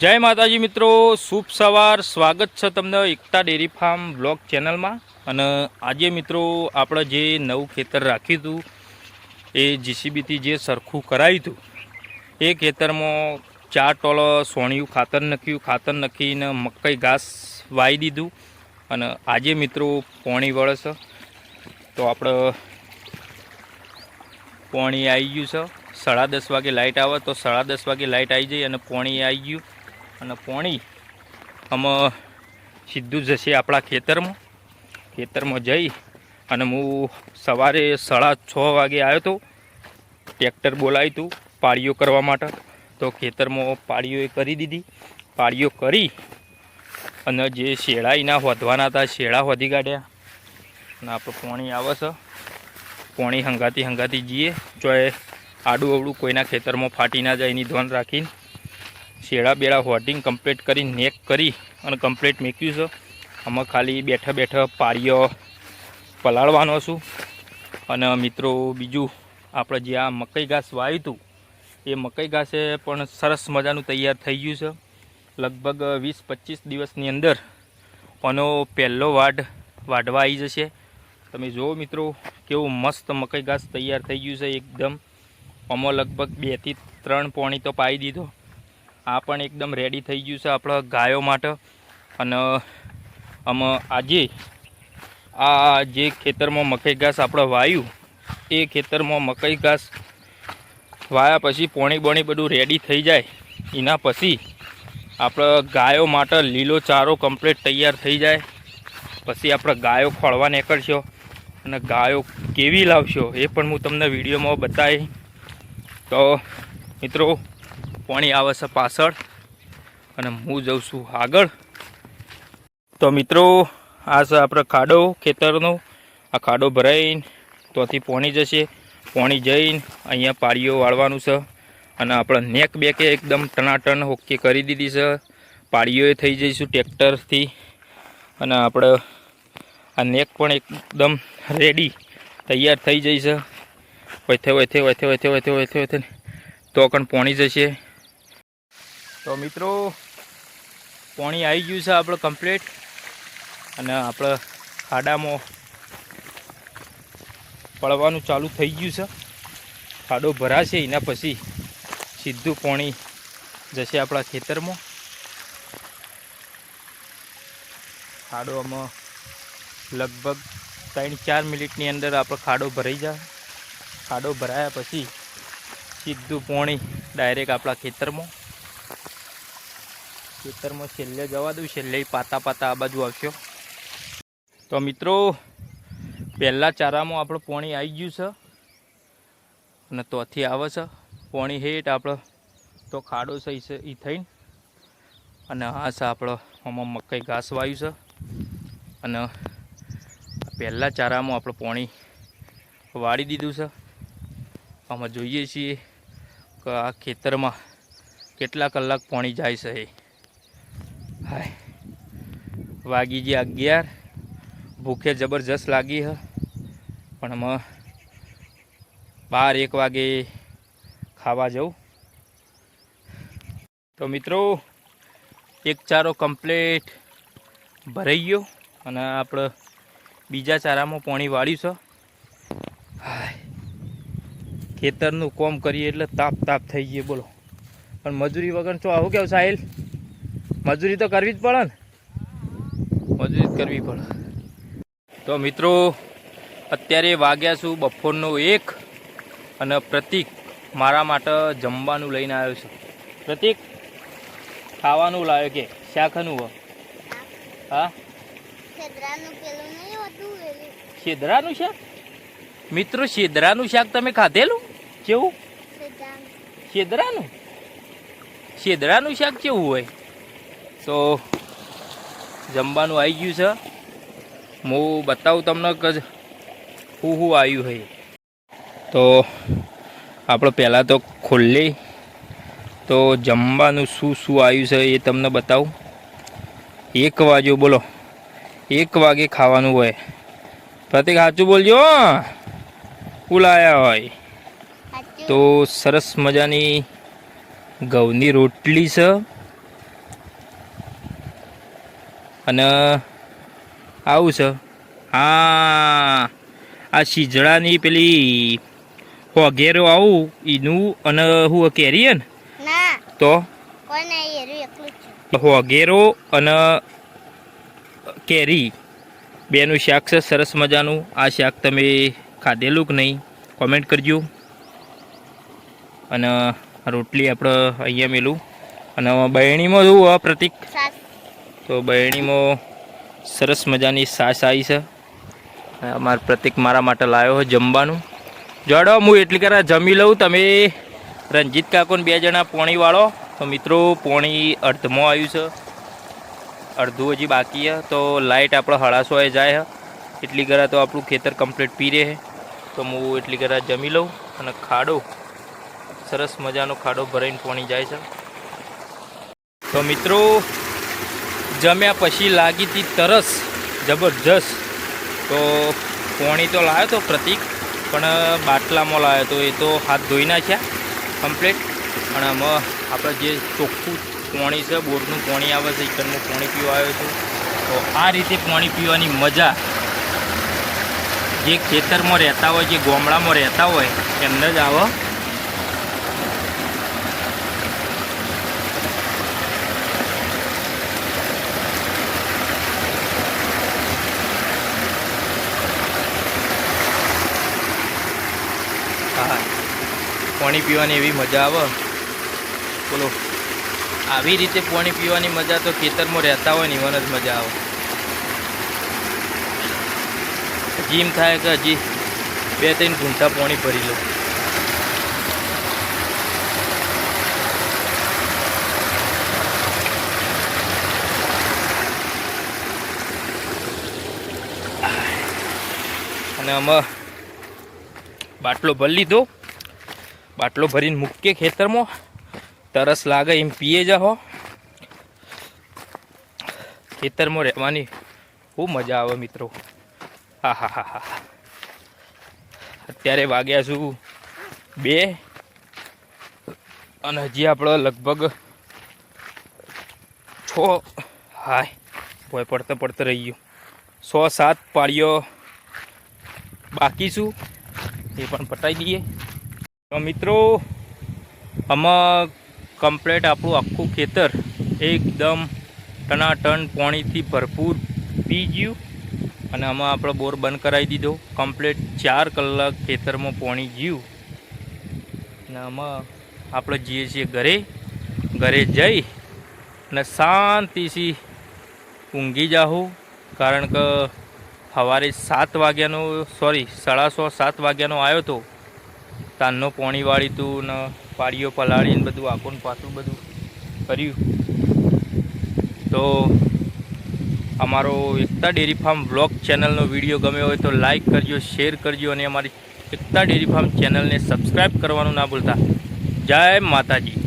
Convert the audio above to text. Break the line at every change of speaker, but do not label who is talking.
જય માતાજી મિત્રો, શુભ સવાર. સ્વાગત છે તમને એકતા ડેરી ફાર્મ બ્લોગ ચેનલમાં. અને આજે મિત્રો આપણે જે નવું ખેતર રાખ્યું હતું, એ જીસીબીથી જે સરખું કરાવ્યું હતું, એ ખેતરમાં ચાર ટોલ સોણિયું ખાતર નાખ્યું. ખાતર નાખીને મકાઈ ઘાસ વાવી દીધું. અને આજે મિત્રો પોણી વળે છે. તો આપણે પોણી આવી ગયું છે. સાડા દસ વાગે લાઇટ આવે તો સાડા દસ વાગે લાઇટ આવી જાય અને પોણી આવી ગયું. અને પોણી આમાં સીધું જશે આપણા ખેતરમાં. ખેતરમાં જઈ અને હું સવારે સાડા છ વાગે આવ્યો હતો ટ્રેક્ટર બોલાવ્યું હતું પાળીઓ કરવા માટે. તો ખેતરમાં પાળીઓ કરી દીધી. પાળીઓ કરી અને જે શેળાઈના વધવાના હતા, શેળા વધી કાઢ્યા. અને આપણે પોણી આવે છે. પોણી હંગાતી હંગાતી જઈએ. ચોય આડું અવડું કોઈના ખેતરમાં ફાટી ના જાય એની ધ્યાન રાખીને શેડા બેડા હોટિંગ કમ્પ્લીટ કરી નેક કરી અને કમ્પ્લીટ મેક્યું છે. આમાં ખાલી બેઠા બેઠા પાળીઓ પલાળવાનો છું. અને મિત્રો, બીજું આપણે જે આ મકાઈ ઘાસ વાવ્યું હતું, એ મકાઈ ઘાસે પણ સરસ મજાનું તૈયાર થઈ ગયું છે. લગભગ વીસ પચીસ દિવસની અંદર આનો પહેલો વાઢ વાઢવા આવી જશે. તમે જુઓ મિત્રો, કેવું મસ્ત મકાઈ ઘાસ તૈયાર થઈ ગયું છે એકદમ. આમાં લગભગ બેથી ત્રણ પોણી તો પાઈ દીધો. આ પણ એકદમ રેડી થઈ ગયું છે આપણા ગાયો માટે. અને આમાં આજે આ જે ખેતરમાં મકાઈ ઘાસ આપણે વાયું, એ ખેતરમાં મકાઈ ઘાસ વાયા પછી પોણી બોણી બધું રેડી થઈ જાય. એના પછી આપણે ગાયો માટે લીલો ચારો કમ્પ્લીટ તૈયાર થઈ જાય. પછી આપણે ગાયો ખોળવા નીકળશો અને ગાયો કેવી લાવશો એ પણ હું તમને વિડીયોમાં બતાવી તો મિત્રો પાણી આવે છે પાછળ અને હું જઉં છું આગળ. તો મિત્રો, આ છે આપણે ખાડો, ખેતરનો. આ ખાડો ભરાઈને ત્યાંથી પોણી જશે. પોણી જઈને અહીંયા પાળીઓ વાળવાનું છે અને આપણે નેક બેકે એકદમ ટનાટન ઓકે કરી દીધી છે. પાળીઓએ થઈ જઈશું ટ્રેક્ટરથી અને આપણે આ નેક પણ એકદમ રેડી, તૈયાર થઈ જઈશે. વથે વથે વથે વથે વથે વથે વથે. તો પણ પોણી જશે. તો મિત્રો, પોણી આવી ગયું છે આપણે કમ્પ્લીટ અને આપણે ખાડામાં પડવાનું ચાલુ થઈ ગયું છે. ખાડો ભરાશે એના પછી સીધું પોણી જશે આપણા ખેતરમાં. ખાડો આમાં લગભગ ત્રણ ચાર મિનિટની અંદર આપણો ખાડો ભરાઈ જાય. ખાડો ભરાયા પછી સીધું પોણી ડાયરેક્ટ આપણા ખેતરમાં. ખેતરમાં છેલ્લે જવા દઉં, છેલ્લે પાતા પાતા આ બાજુ આવશો. તો મિત્રો, પહેલાં ચારામાં આપણું પોણી આવી ગયું છે અને તોથી આવે છે. પોણી હેઠ આપણો તો ખાડો છે એ થઈને. અને આ છે આપણો આમાં મકાઈ ઘાસ વાયું છે. અને પહેલાં ચારામાં આપણે પોણી વાળી દીધું છે. આમાં જોઈએ છીએ કે આ ખેતરમાં કેટલા કલાક પોણી જાય છે એ. વાગી ગયા અગિયાર. ભૂખે જબરજસ્ત લાગી હ. પણ આમાં બાર એક વાગે ખાવા જવું તો મિત્રો, એક ચારો કમ્પ્લીટ ભરાઈ ગયો અને આપણે બીજા ચારામાં પાણી વાળ્યું છે. ખેતરનું કોમ કરીએ એટલે તાપ તાપ થઈ ગયો, બોલો. પણ મજૂરી વગર તો આવું કેવું સાહેલ? મજૂરી તો કરવી જ પડે ને. મજૂરી કરવી પડે. તો મિત્રો અત્યારે વાગ્યા છું બપોરનો એક અને પ્રતિક મારા માટે જમવાનું લઈને આવ્યો છું. પ્રતિક ખાવાનું લાવ્યો કે? શાખનું હા?
છેદરાનું
શેદરાનું શાક? મિત્રો શેદરાનું શાક તમે ખાધેલું? કેવું?
છેદરાનું.
શેદરાનું શેદરાનું શાક કેવું હોય? તો જમવાનું આવી ગયું છે. હું બતાવું તમને કે હું હું આવ્યું હોય તો આપણે પહેલાં તો ખોલ્લી તો જમવાનું શું શું આવ્યું છે એ તમને બતાવું. એક વાગ્યો બોલો. એક વાગે ખાવાનું હોય. પ્રતિક સાચું બોલજો હો. ઉલાયા હોય. તો સરસ મજાની ઘઉંની રોટલી છે. અને આવું છે. હા આ શીજડાની પેલી હોગેરો આવું એનું અને હું કેરી ને તો? હોગેરો અને કેરી બેનું શાક છે સરસ મજાનું. આ શાક તમે ખાધેલું કે નહીં કોમેન્ટ કરજો. અને રોટલી આપણે અહીંયા મેલું. અને બહેણીમાં જોવું પ્રતિક. તો બહેણીમાં સરસ મજાની સાસ આવી છે. અને પ્રતિક મારા માટે લાવ્યો છે જમવાનું. જોડો, હું એટલી કરા જમી લઉં. તમે રંજીત કાકોને બે જણા પોણી વાળો. તો મિત્રો, પોણી અડધમાં આવ્યું છે. અડધું હજી બાકી છે. તો લાઇટ આપણે એ જાય એટલી કરા તો આપણું ખેતર કમ્પ્લીટ પી રહે તો હું એટલી કરા જમી લઉં અને ખાડો. સરસ મજાનો ખાડો ભરાઈને પોણી જાય છે. તો મિત્રો જમ્યા પછી લાગી હતી તરસ, જબરજસ્ત. તો પોણી તો લાવ્યો તો પ્રતિક, પણ બાટલામાં લાવ્યો તો એ તો હાથ ધોઈ નાખ્યા કમ્પ્લીટ અને આમાં આપણે જે ચોખ્ખું પોણી છે, બોરનું પોણી આવે છે, ઈકરનું પોણી પીવા આવ્યો છું. તો આ રીતે પોણી પીવાની મજા જે ખેતરમાં રહેતા હોય, જે ગામડામાં રહેતા હોય, એમને જ આવે. હા. પાણી પીવાની એવી મજા આવે. બોલો. આવી રીતે પાણી પીવાની મજા તો ખેતરમાં રહેતા હોય ને એવાને જ મજા આવે. જીમ થાય કે હજી બે ત્રણ ઘૂંટા પાણી ભરી લો. અને આમાં બાટલો ભરી લીધો. બાટલો ભરીને મૂકીએ ખેતરમાં. તરસ લાગે એમ પીએ જાહો ખેતરમાં રહેવાની ખૂબ મજા આવે મિત્રો. હા હા હા હા. અત્યારે વાગ્યા છું બે અને હજી આપણે લગભગ છ, હાય, ભોય પડતો પડતો રહી ગયું. સો સાત પાળીઓ બાકી છું. એ પણ પટાવી દઈએ. તો મિત્રો, આમાં કમ્પ્લેટ આપણું આખું ખેતર એકદમ ટનાટન પાણીથી ભરપૂર પી ગયું. અને આમાં આપણો બોર બંધ કરાવી દીધો. કમ્પ્લેટ ચાર કલાક ખેતરમાં પાણી ગયું. અને આમાં આપણે જઈએ છીએ ઘરે. ઘરે જઈ અને શાંતિથી ઊંઘી જાઉં કારણ કે સવારે સાત વાગ્યાનો સોરી સાડા સો સાત વાગ્યાનો આવ્યો હતો તાનનો પોણી વાળી તું ને પાડીઓ પલાળીને બધું આખું પાછું બધું કર્યું. તો અમારો એકતા ડેરી ફાર્મ બ્લોગ ચેનલનો વીડિયો ગમ્યો હોય તો લાઈક કરજો, શેર કરજો અને અમારી એકતા ડેરી ફાર્મ ચેનલને સબસ્ક્રાઈબ કરવાનું ના ભૂલતા. જય માતાજી.